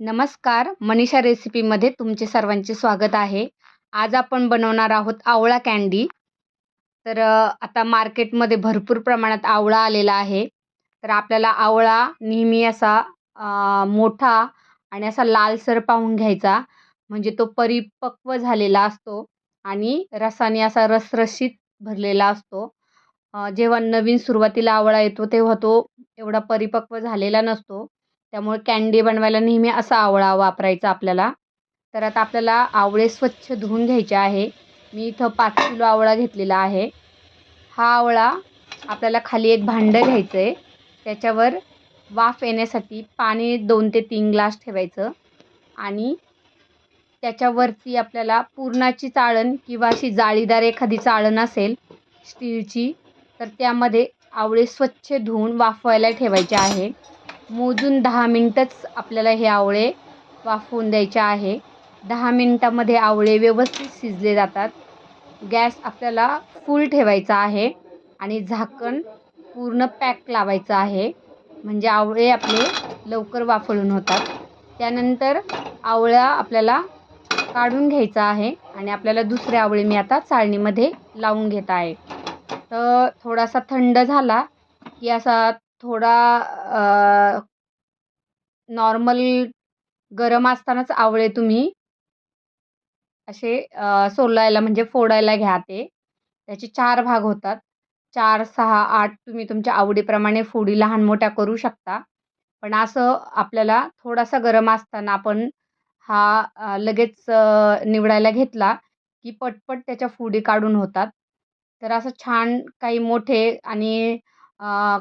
नमस्कार मनीषा रेसिपीमध्ये तुमचे सर्वांचे स्वागत आहे. आज आपण बनवणार आहोत आवळा कँडी तर आता मार्केटमध्ये भरपूर प्रमाणात आवळा आलेला आहे. तर आपल्याला आवळा नेहमी असा मोठा आणि असा लालसर पाहून घ्यायचा. म्हणजे तो परिपक्व झालेला असतो आणि रसाने असा रसरशीत भरलेला असतो. जेव्हा नवीन सुरुवातीला आवळा येतो तेव्हा तो एवढा परिपक्व झालेला नसतो. त्यामुळे कँडी बनवायला नेहमी असा आवळा वापरायचा आपल्याला. तर आता आपल्याला आवळे स्वच्छ धुवून घ्यायचे आहे. मी इथं पाच किलो आवळा घेतलेला आहे. हा आवळा आपल्याला खाली एक भांडं घ्यायचं आहे त्याच्यावर वाफ येण्यासाठी पाणी दोन ते तीन ग्लास ठेवायचं. आणि त्याच्यावरती आपल्याला पुरणाची चाळण किंवा अशी जाळीदार एखादी चाळण असेल स्टीलची तर त्यामध्ये आवळे स्वच्छ धुवून वाफवायला ठेवायचे आहे. मोजून दहा मिनटंच आपल्याला हे आवळे वाफवून द्यायचे आहे. दहा मिनटामध्ये आवळे व्यवस्थित शिजले जातात. गॅस आपल्याला फुल ठेवायचा आहे आणि झाकण पूर्ण पॅक लावायचं आहे. म्हणजे आवळे आपले लवकर वाफळून होतात. त्यानंतर आवळा आपल्याला काढून घ्यायचा आहे आणि आपल्याला दुसरे आवळे मी आता चाळणीमध्ये लावून घेत आहे. तर थोडासा थंड झाला की असा थोडा नॉर्मल गरम असतानाच आवळे तुम्ही. असे सोलायला म्हणजे फोडायला घ्या ते. त्याचे चार भाग होतात. चार सहा आठ तुम्ही तुमच्या आवडीप्रमाणे फोडी लहान मोठ्या करू शकता. पण असं आपल्याला थोडासा गरम असताना आपण हा लगेच निवडायला घेतला की पटपट त्याच्या फोडी काढून होतात. तर असं छान काही मोठे आणि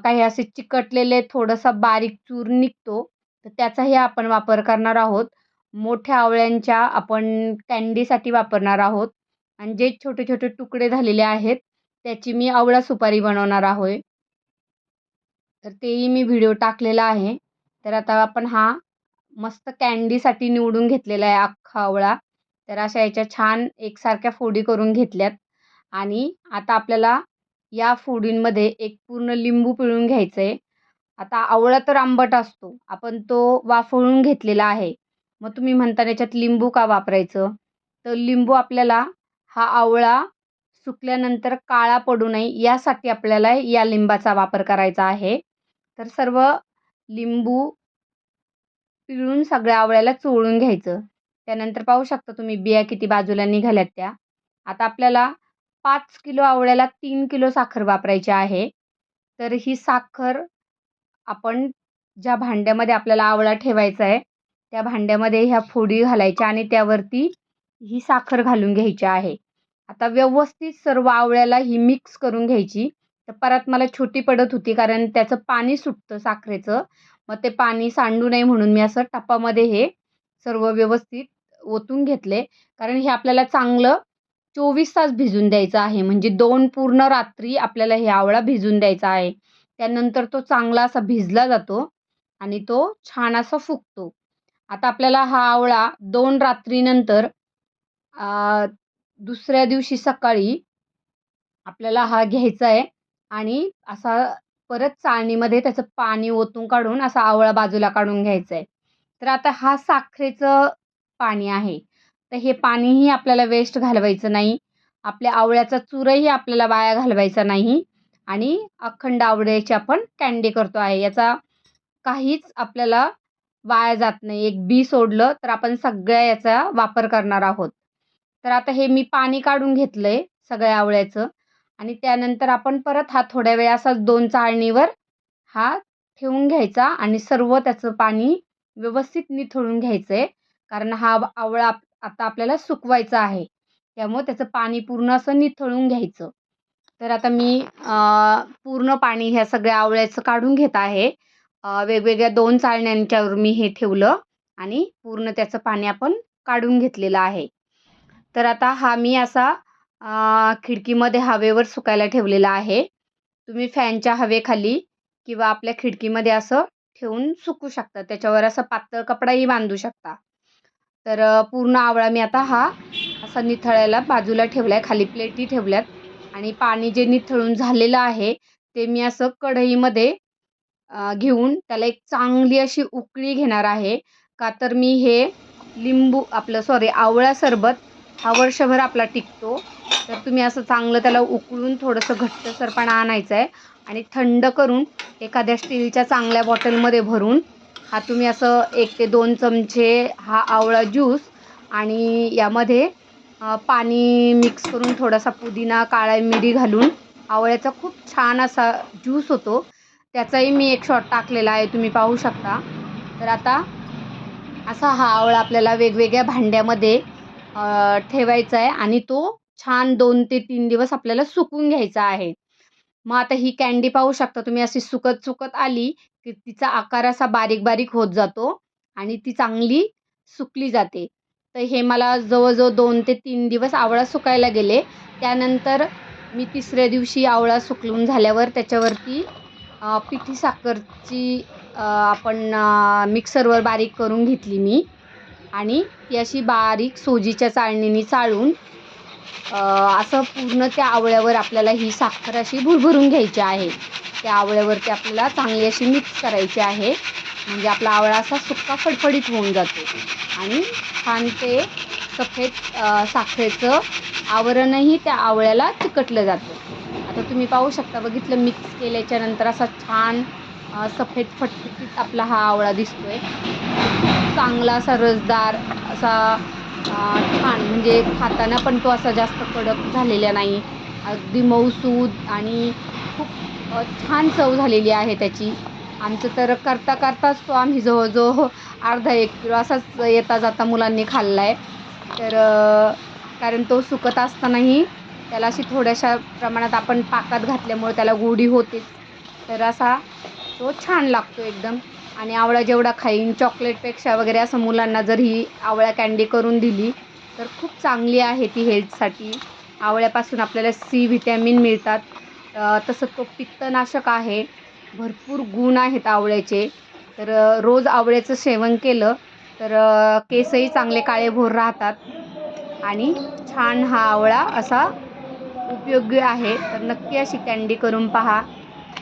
काही असे चिकटलेले थोडंसं बारीक चूर निघतो तर त्याचाही आपण वापर करणार आहोत. मोठ्या आवळ्यांच्या आपण कँडीसाठी वापरणार आहोत. आणि जे छोटे छोटे तुकडे झालेले आहेत त्याची मी आवळा सुपारी बनवणार आहोत तर तेही मी व्हिडिओ टाकलेला आहे. तर आता आपण हा मस्त कँडीसाठी निवडून घेतलेला आहे अख्खा आवळा. तर अशा याच्या छान एकसारख्या फोडी करून घेतल्यात. आणि आता आपल्याला या फोडींमध्ये एक पूर्ण लिंबू पिळून घ्यायचं आहे आता आवळा तर आंबट असतो. आपण तो वाफळून घेतलेला आहे. मग तुम्ही म्हणता याच्यात लिंबू का वापरायचं? तर लिंबू आपल्याला हा आवळा सुकल्यानंतर काळा पडू नये यासाठी आपल्याला या लिंबाचा वापर करायचा आहे. तर सर्व लिंबू पिळून सगळ्या आवळ्याला चोळून घ्यायचं. त्यानंतर पाहू शकता तुम्ही बिया किती बाजूला निघाल्यात त्या. आता आपल्याला पाच किलो आवळ्याला तीन किलो साखर वापरायची आहे. तर ही साखर आपण ज्या भांड्यामध्ये आपल्याला आवळा ठेवायचा आहे त्या भांड्यामध्ये ह्या फोडी घालायच्या आणि त्यावरती ही साखर घालून घ्यायची आहे. आता व्यवस्थित सर्व आवळ्याला ही मिक्स करून घ्यायची. तर परत मला छोटी पडत होती कारण त्याचं पाणी सुटतं साखरेचं. मग ते पाणी सांडू नये म्हणून मी असं टपामध्ये हे सर्व व्यवस्थित ओतून घेतले. कारण हे आपल्याला चांगलं चोवीस तास भिजून द्यायचा आहे. म्हणजे दोन पूर्ण रात्री आपल्याला हे आवळा भिजून द्यायचा आहे. त्यानंतर तो चांगला असा भिजला जातो आणि तो छान असा फुगतो. आता आपल्याला हा आवळा दोन रात्रीनंतर दुसऱ्या दिवशी सकाळी आपल्याला हा घ्यायचा आहे आणि असा परत चाळणीमध्ये त्याचं पाणी ओतून काढून असा आवळा बाजूला काढून घ्यायचा आहे. तर आता हा साखरेचं पाणी आहे. तर हे पाणीही आपल्याला वेस्ट घालवायचं नाही. आपल्या आवळ्याचा चुरही आपल्याला वाया घालवायचा नाही. आणि अखंड आवळ्याची आपण कँडी करतो आहे. याचा काहीच आपल्याला वाया जात नाही. एक बी सोडलं तर आपण सगळ्या याचा वापर करणार आहोत. तर आता हे मी पाणी काढून घेतलं आहे सगळ्या आवळ्याचं. आणि त्यानंतर आपण परत हा थोड्या वेळ असा दोन चाळणीवर हा ठेवून घ्यायचा. आणि सर्व त्याचं पाणी व्यवस्थित निथळून घ्यायचं आहे कारण हा आवळा आता आपल्याला सुकवायचं आहे. त्यामुळे त्याचं पाणी पूर्ण असं निथळून घ्यायचं. तर आता मी पूर्ण पाणी ह्या सगळ्या आवळ्याचं काढून घेत आहे. वेगवेगळ्या दोन चाळण्यांच्यावर मी हे ठेवलं आणि पूर्ण त्याचं पाणी आपण काढून घेतलेलं आहे. तर आता हा मी असा खिडकीमध्ये हवेवर सुकायला ठेवलेला आहे. तुम्ही फॅनच्या हवेखाली किंवा आपल्या खिडकीमध्ये असं ठेवून सुकू शकता. त्याच्यावर असं पातळ कपडाही बांधू शकता. तर पूर्ण आवळा मी आता हा असा निथळायला बाजूला ठेवला आहे खाली प्लेटी ठेवल्यात आणि पाणी जे निथळून झालेलं आहे ते मी असं कढईमध्ये घेऊन त्याला एक चांगली अशी उकळी घेणार आहे. का तर मी हे लिंबू आपलं सॉरी आवळा सरबत हा वर्षभर आपला टिकतो. तर तुम्ही असं चांगलं त्याला उकळून थोडंसं घट्टसरपणा आणायचं आहे आणि थंड करून एखाद्या स्टीलच्या चांगल्या बॉटलमध्ये भरून हा तुम्ही असं एक ते दोन चमचे हा आवळा ज्यूस आणि यामध्ये पाणी मिक्स करून थोडासा पुदिना काळा मिरी घालून आवळ्याचा खूप छान असा ज्यूस होतो. त्याचाही मी एक शॉट टाकलेला आहे तुम्ही पाहू शकता. तर आता असा हा आवळा आपल्याला वेगवेगळ्या भांड्यामध्ये ठेवायचा आहे आणि तो छान दोन ते तीन दिवस आपल्याला सुकून घ्यायचा आहे. मग आता ही कँडी पाहू शकता तुम्ही अशी सुकत सुकत आली की तिचा आकार असा बारीक बारीक होत जातो आणि ती चांगली सुकली जाते. तर हे मला जवळजवळ दोन ते तीन दिवस आवळा सुकायला गेले. त्यानंतर मी तिसऱ्या दिवशी आवळा सुकलून झाल्यावर त्याच्यावरती पिठी साखरची आपण मिक्सरवर बारीक करून घेतली मी. आणि ती अशी बारीक सोजीच्या चाळणीने चाळून असं पूर्ण त्या आवळ्यावर आपल्याला ही साखर अशी भुरभरून घ्यायची आहे. त्या आवळ्यावरती आपल्याला चांगली अशी मिक्स करायची आहे. म्हणजे आपला आवळा असा सुक्का फडफडीत होऊन जातो. आणि छान ते सफेद साखरेचं आवरणही त्या आवळ्याला चिकटलं जातं. आता तुम्ही पाहू शकता बघितलं मिक्स केल्याच्यानंतर असा छान सफेद फटफटीत आपला हा आवळा दिसतोय. चांगला असा रसदार असा छान. म्हणजे खाताना पण तो असा जास्त कडक झालेला नाही. अगदी मऊसूद आणि खूप छान चव झालेली आहे त्याची. आमचं तर करता करताच तो आम्ही जवळजवळ अर्धा एक किलो असाच येता जाता मुलांनी खाल्ला आहे तर कारण तो सुकत असतानाही त्याला अशी थोड्याशा प्रमाणात आपण पाकात घातल्यामुळे त्याला गोडी होते तर असा तो छान लागतो एकदम. आणि आवळा जेवढा खाईन चॉकलेटपेक्षा वगैरे असं मुलांना जर ही आवळा कँडी करून दिली तर खूप चांगली आहे ती हेल्थसाठी आवळ्यापासून आपल्याला सी व्हिटॅमिन मिळतात. तसं तो पित्तनाशक आहे. भरपूर गुण आहेत आवळ्याचे. तर रोज आवळ्याचं सेवन केलं तर केसही चांगले काळेभोर राहतात. आणि छान हा आवळा असा उपयोगी आहे. तर नक्की अशी कँडी करून पहा.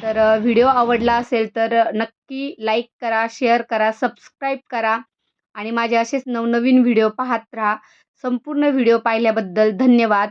तर व्हिडिओ आवडला असेल तर नक्की लाईक करा शेअर करा सबस्क्राईब करा आणि माझे असेच नवनवीन व्हिडिओ पाहत राहा. संपूर्ण व्हिडिओ पाहिल्याबद्दल धन्यवाद.